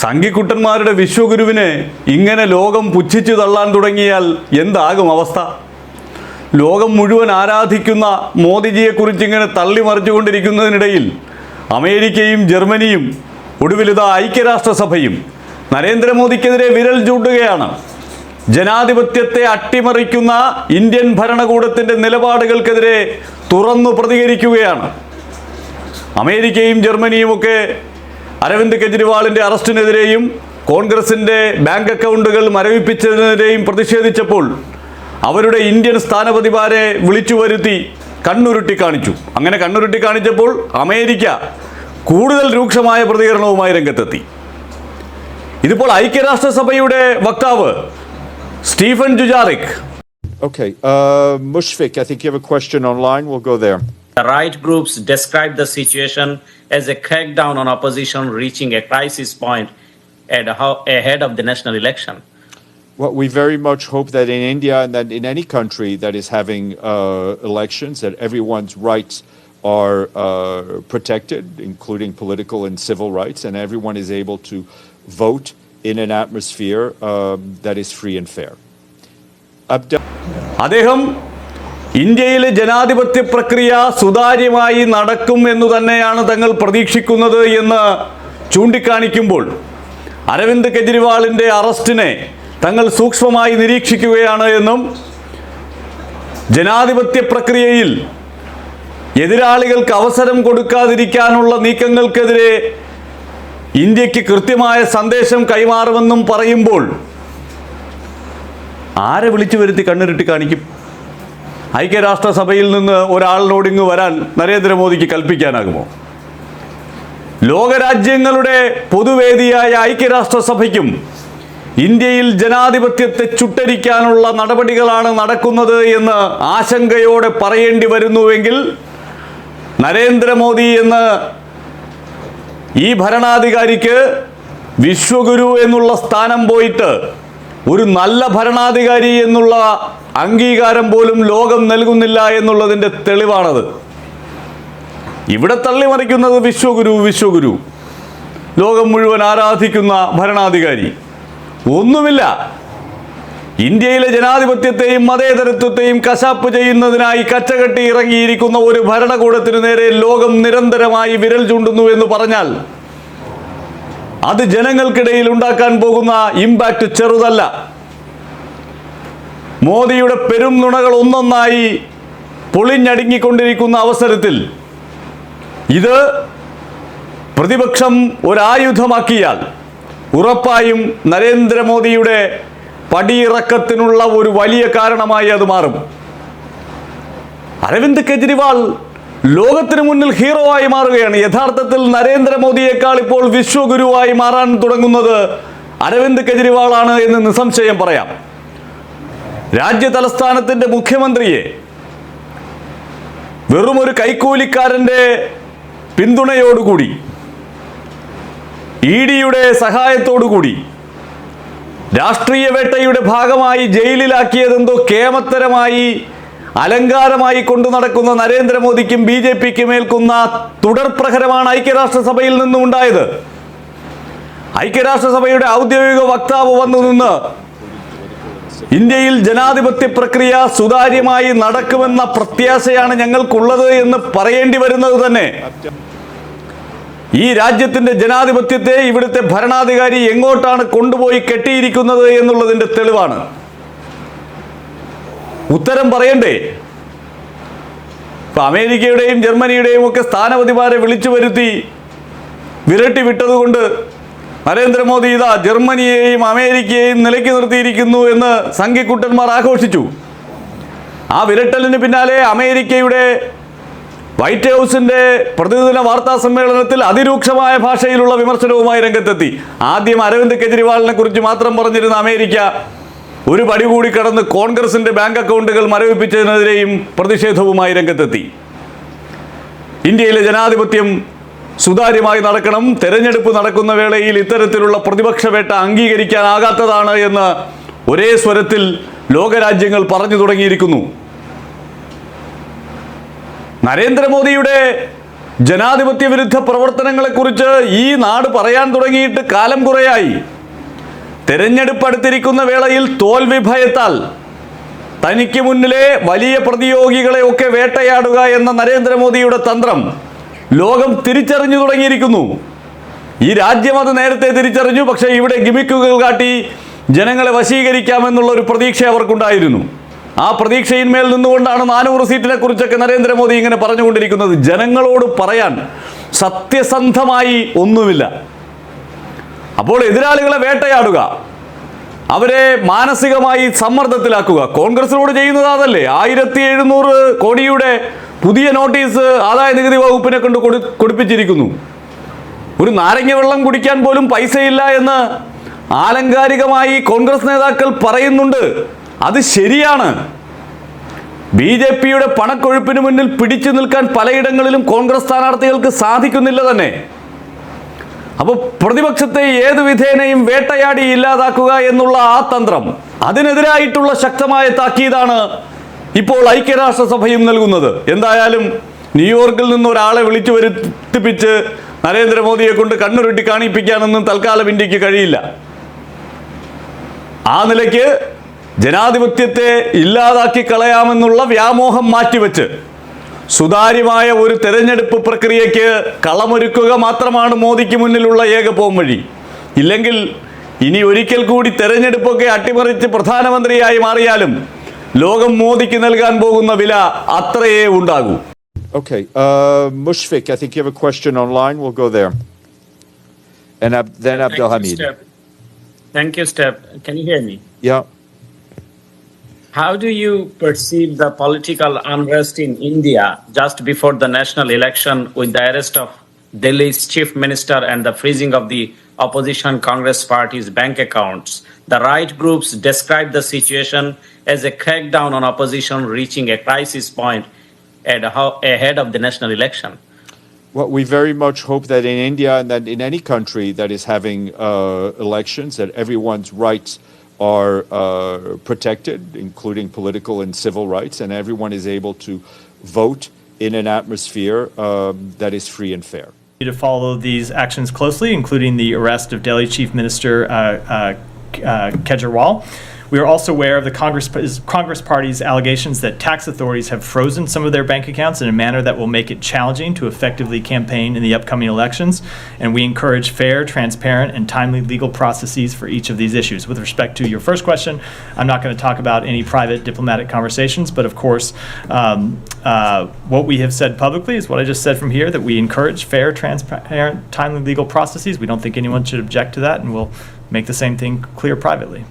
സംഘിക്കുട്ടന്മാരുടെ വിശ്വഗുരുവിനെ ഇങ്ങനെ ലോകം പുച്ഛിച്ചു തള്ളാൻ തുടങ്ങിയാൽ എന്താകും അവസ്ഥ? ലോകം മുഴുവൻ ആരാധിക്കുന്ന മോദിജിയെക്കുറിച്ച് ഇങ്ങനെ തള്ളി മറിച്ചുകൊണ്ടിരിക്കുന്നതിനിടയിൽ അമേരിക്കയും ജർമ്മനിയും ഒടുവിലിത ഐക്യരാഷ്ട്രസഭയും നരേന്ദ്രമോദിക്കെതിരെ വിരൽ ചൂണ്ടുകയാണ്. ജനാധിപത്യത്തെ അട്ടിമറിക്കുന്ന ഇന്ത്യൻ ഭരണകൂടത്തിന്റെ നിലപാടുകൾക്കെതിരെ തുറന്നു പ്രതികരിക്കുകയാണ്. അമേരിക്കയും ജർമ്മനിയും ഒക്കെ അരവിന്ദ് കെജ്രിവാളിന്റെ അറസ്റ്റിനെതിരെയും കോൺഗ്രസിന്റെ ബാങ്ക് അക്കൗണ്ടുകൾ മരവിപ്പിച്ചതിനെതിരെയും പ്രതിഷേധിച്ചപ്പോൾ അവരുടെ ഇന്ത്യൻ സ്ഥാനപതിമാരെ വിളിച്ചു വരുത്തി കണ്ണുരുട്ടി കാണിച്ചു അങ്ങനെ കണ്ണുരുട്ടി കാണിച്ചപ്പോൾ അമേരിക്ക കൂടുതൽ രൂക്ഷമായ പ്രതികരണവുമായി രംഗത്തെത്തി ഇതിപ്പോൾ ഐക്യരാഷ്ട്രസഭയുടെ വക്താവ് Stephen Dujarric Okay, uh, Mushfik, I think you have a question online. We'll go there. The right groups describe the situation as a crackdown on opposition reaching a crisis point at ho- ahead of the national election. Well, we very much hope that in India and that in any country that is having uh, elections, that everyone's rights are uh, protected, including political and civil rights, and everyone is able to vote in an atmosphere um, that is free and fair. Abdel- അദ്ദേഹം ഇന്ത്യയിലെ ജനാധിപത്യ പ്രക്രിയ സുതാര്യമായി നടക്കും എന്ന് തന്നെയാണ് തങ്ങൾ പ്രതീക്ഷിക്കുന്നത് എന്ന് ചൂണ്ടിക്കാണിക്കുമ്പോൾ അരവിന്ദ് കെജ്രിവാളിന്റെ അറസ്റ്റിനെ തങ്ങൾ സൂക്ഷ്മമായി നിരീക്ഷിക്കുകയാണ് എന്നും ജനാധിപത്യ പ്രക്രിയയിൽ എതിരാളികൾക്ക് അവസരം കൊടുക്കാതിരിക്കാനുള്ള നീക്കങ്ങൾക്കെതിരെ ഇന്ത്യയ്ക്ക് കൃത്യമായ സന്ദേശം കൈമാറുമെന്നും പറയുമ്പോൾ ആരെ വിളിച്ചു വരുത്തി കണ്ണുരുട്ടി കാണിക്കും? ഐക്യരാഷ്ട്രസഭയിൽ നിന്ന് ഒരാളിനോട് ഇങ്ങ് വരാൻ നരേന്ദ്രമോദിക്ക് കൽപ്പിക്കാനാകുമോ? ലോകരാജ്യങ്ങളുടെ പൊതുവേദിയായ ഐക്യരാഷ്ട്രസഭയ്ക്കും ഇന്ത്യയിൽ ജനാധിപത്യത്തെ ചുട്ടരിക്കാനുള്ള നടപടികളാണ് നടക്കുന്നത് എന്ന് ആശങ്കയോടെ പറയേണ്ടി വരുന്നുവെങ്കിൽ നരേന്ദ്രമോദി എന്ന് ഈ ഭരണാധികാരിക്ക് വിശ്വഗുരു എന്നുള്ള സ്ഥാനം പോയിട്ട് ഒരു നല്ല ഭരണാധികാരി എന്നുള്ള അംഗീകാരം പോലും ലോകം നൽകുന്നില്ല എന്നുള്ളതിന്റെ തെളിവാണത്. ഇവിടെ തള്ളിമറിക്കുന്നത് വിശ്വഗുരു വിശ്വഗുരു. ലോകം മുഴുവൻ ആരാധിക്കുന്ന ഭരണാധികാരി. ഒന്നുമില്ല. ഇന്ത്യയിലെ ജനാധിപത്യത്തെയും മതേതരത്വത്തെയും കശാപ്പ് ചെയ്യുന്നതിനായി കച്ചകെട്ടി ഇറങ്ങിയിരിക്കുന്ന ഒരു ഭരണകൂടത്തിനു നേരെ ലോകം നിരന്തരമായി വിരൽ ചൂണ്ടുന്നു എന്ന് പറഞ്ഞാൽ അത് ജനങ്ങൾക്കിടയിൽ ഉണ്ടാക്കാൻ പോകുന്ന ഇമ്പാക്റ്റ് ചെറുതല്ല. മോദിയുടെ പെരും നുണകൾ ഒന്നൊന്നായി പൊളിഞ്ഞടുങ്ങിക്കൊണ്ടിരിക്കുന്ന അവസരത്തിൽ ഇത് പ്രതിപക്ഷം ഒരായുധമാക്കിയാൽ ഉറപ്പായും നരേന്ദ്രമോദിയുടെ പടിയിറക്കത്തിനുള്ള ഒരു വലിയ കാരണമായി അത് മാറും. അരവിന്ദ് കെജ്രിവാൾ ലോകത്തിന് മുന്നിൽ ഹീറോ ആയി മാറുകയാണ്. യഥാർത്ഥത്തിൽ നരേന്ദ്രമോദിയേക്കാൾ ഇപ്പോൾ വിശ്വഗുരുവായി മാറാൻ തുടങ്ങുന്നത് അരവിന്ദ് കെജ്രിവാളാണ് എന്ന് നിസ്സംശയം പറയാം. രാജ്യ തലസ്ഥാനത്തിന്റെ മുഖ്യമന്ത്രിയെ വെറും ഒരു കൈക്കൂലിക്കാരന്റെ പിന്തുണയോടുകൂടി ഇ ഡിയുടെ സഹായത്തോടുകൂടി രാഷ്ട്രീയ വേട്ടയുടെ ഭാഗമായി ജയിലിലാക്കിയതെന്തോ കേമത്തരമായി അലങ്കാരമായി കൊണ്ടു നടക്കുന്ന നരേന്ദ്രമോദിക്കും ബി ജെ പിക്കും ഏൽക്കുന്ന തുടർപ്രഹരമാണ് ഐക്യരാഷ്ട്രസഭയിൽ നിന്നും ഉണ്ടായത് ഐക്യരാഷ്ട്രസഭയുടെ ഔദ്യോഗിക വക്താവ് വന്നു നിന്ന് ഇന്ത്യയിൽ ജനാധിപത്യ പ്രക്രിയ സുതാര്യമായി നടക്കുമെന്ന പ്രത്യാശയാണ് ഞങ്ങൾക്കുള്ളത് എന്ന് പറയേണ്ടി വരുന്നത് തന്നെ. ഈ രാജ്യത്തിന്റെ ജനാധിപത്യത്തെ ഇവിടുത്തെ ഭരണാധികാരി എങ്ങോട്ടാണ് കൊണ്ടുപോയി കെട്ടിയിരിക്കുന്നത് എന്നുള്ളതിന്റെ തെളിവാണ്. ഉത്തരം പറയണ്ടേ? ഇപ്പൊ അമേരിക്കയുടെയും ജർമ്മനിയുടെയും ഒക്കെ സ്ഥാനപതിമാരെ വിളിച്ചു വരുത്തി വിരട്ടി വിട്ടതുകൊണ്ട് നരേന്ദ്രമോദി ഇതാ ജർമ്മനിയെയും അമേരിക്കയെയും നിലയ്ക്ക് നിർത്തിയിരിക്കുന്നു എന്ന് സംഘിക്കുട്ടന്മാർ ആഘോഷിച്ചു. ആ വിരട്ടലിന് പിന്നാലെ അമേരിക്കയുടെ വൈറ്റ് ഹൗസിന്റെ പ്രതിദിന വാർത്താ സമ്മേളനത്തിൽ അതിരൂക്ഷമായ ഭാഷയിലുള്ള വിമർശനവുമായി രംഗത്തെത്തി. ആദ്യം അരവിന്ദ് കെജ്രിവാളിനെ കുറിച്ച് മാത്രം പറഞ്ഞിരുന്ന അമേരിക്ക ഒരു പടി കൂടി കടന്ന് കോൺഗ്രസിന്റെ ബാങ്ക് അക്കൗണ്ടുകൾ മരവിപ്പിച്ചതിനെതിരെയും പ്രതിഷേധവുമായി രംഗത്തെത്തി. ഇന്ത്യയിലെ ജനാധിപത്യം സുതാര്യമായി നടക്കണം. തെരഞ്ഞെടുപ്പ് നടക്കുന്ന വേളയിൽ ഇത്തരത്തിലുള്ള പ്രതിപക്ഷ വേട്ട അംഗീകരിക്കാനാകാത്തതാണ് എന്ന് ഒരേ സ്വരത്തിൽ ലോകരാജ്യങ്ങൾ പറഞ്ഞു തുടങ്ങിയിരിക്കുന്നു. നരേന്ദ്രമോദിയുടെ ജനാധിപത്യ വിരുദ്ധ പ്രവർത്തനങ്ങളെക്കുറിച്ച് ഈ നാട് പറയാൻ തുടങ്ങിയിട്ട് കാലം കുറയായി. തെരഞ്ഞെടുപ്പ് അടുത്തിരിക്കുന്ന വേളയിൽ തോൽവി ഭയത്താൽ തനിക്ക് മുന്നിലെ വലിയ പ്രതിയോഗികളെ ഒക്കെ വേട്ടയാടുക എന്ന നരേന്ദ്രമോദിയുടെ തന്ത്രം ലോകം തിരിച്ചറിഞ്ഞു തുടങ്ങിയിരിക്കുന്നു. ഈ രാജ്യം അത് നേരത്തെ തിരിച്ചറിഞ്ഞു പക്ഷേ ഇവിടെ ഗിമിക്കുകൾ കാട്ടി ജനങ്ങളെ വശീകരിക്കാമെന്നുള്ള ഒരു പ്രതീക്ഷ അവർക്കുണ്ടായിരുന്നു. ആ പ്രതീക്ഷയിന്മേൽ നിന്നുകൊണ്ടാണ് നാനൂറ് സീറ്റിനെ കുറിച്ചൊക്കെ നരേന്ദ്രമോദി ഇങ്ങനെ പറഞ്ഞുകൊണ്ടിരിക്കുന്നത്. ജനങ്ങളോട് പറയാൻ സത്യസന്ധമായി ഒന്നുമില്ല. അപ്പോൾ എതിരാളികളെ വേട്ടയാടുക അവരെ മാനസികമായി സമ്മർദ്ദത്തിലാക്കുക. കോൺഗ്രസിനോട് ചെയ്യുന്നത് അതല്ലേ? ആയിരത്തി എഴുന്നൂറ് കോടിയുടെ പുതിയ നോട്ടീസ് ആദായ നികുതി വകുപ്പിനെ കൊണ്ട് കൊടു കൊടുപ്പിച്ചിരിക്കുന്നു. ഒരു നാരങ്ങ വെള്ളം കുടിക്കാൻ പോലും പൈസയില്ല എന്ന് ആലങ്കാരികമായി കോൺഗ്രസ് നേതാക്കൾ പറയുന്നുണ്ട്. അത് ശരിയാണ്. ബി ജെ പിയുടെ പണക്കൊഴുപ്പിന് മുന്നിൽ പിടിച്ചു നിൽക്കാൻ പലയിടങ്ങളിലും കോൺഗ്രസ് സ്ഥാനാർത്ഥികൾക്ക് സാധിക്കുന്നില്ല തന്നെ. അപ്പോൾ പ്രതിപക്ഷത്തെ ഏത് വിധേനയും വേട്ടയാടി ഇല്ലാതാക്കുക എന്നുള്ള ആ തന്ത്രം അതിനെതിരായിട്ടുള്ള ശക്തമായ താക്കീതാണ് ഇപ്പോൾ ഐക്യരാഷ്ട്രസഭയും നൽകുന്നത്. എന്തായാലും ന്യൂയോർക്കിൽ നിന്ന് ഒരാളെ വിളിച്ചു വരുത്തിപ്പിച്ച് നരേന്ദ്രമോദിയെ കൊണ്ട് കണ്ണുരുട്ടി കാണിപ്പിക്കാനൊന്നും തൽക്കാലം ഇന്ത്യയ്ക്ക് കഴിയില്ല. ആ നിലയ്ക്ക് ജനാധിപത്യത്തെ ഇല്ലാതാക്കി കളയാമെന്നുള്ള വ്യാമോഹം മാറ്റിവെച്ച് സുതാര്യമായ ഒരു തെരഞ്ഞെടുപ്പ് പ്രക്രിയയ്ക്ക് കളമൊരുക്കുക മാത്രമാണ് മോദിക്ക് മുന്നിലുള്ള ഏക പോംവഴി ഇല്ലെങ്കിൽ ഇനി ഒരിക്കൽ കൂടി തെരഞ്ഞെടുപ്പൊക്കെ അട്ടിമറിച്ച് പ്രധാനമന്ത്രിയായി മാറിയാലും ലോകം മോദിക്ക് നൽകാൻ പോകുന്ന വില അത്രയേ ഉണ്ടാകൂ Okay, uh, Mushfik, I think you have a question online. We'll go there. And Ab- then Thank you, Abdelhamid. Steph. Thank you, Steph. Can you hear me? Yeah. How do you perceive the political unrest in India just before the national election with the arrest of Delhi's chief minister and the freezing of the opposition Congress party's bank accounts? The right groups described the situation as a crackdown on opposition reaching a crisis point ahead of the national election. Well, we very much hope that in India and that in any country that is having uh, elections, that everyone's rights are uh, protected, including political and civil rights, and everyone is able to vote in an atmosphere um, that is free and fair. To follow these actions closely, including the arrest of Delhi Chief Minister uh, uh, uh, Kejriwal. We are also aware of the Congress, Congress Party's allegations that tax authorities have frozen some of their bank accounts in a manner that will make it challenging to effectively campaign in the upcoming elections. And we encourage fair, transparent, and timely legal processes for each of these issues. With respect to your first question, I'm not going to talk about any private diplomatic conversations, but of course, um, uh, what we have said publicly is what I just said from here that we encourage fair, transparent, timely legal processes. We don't think anyone should object to that, and we'll make the same thing clear privately.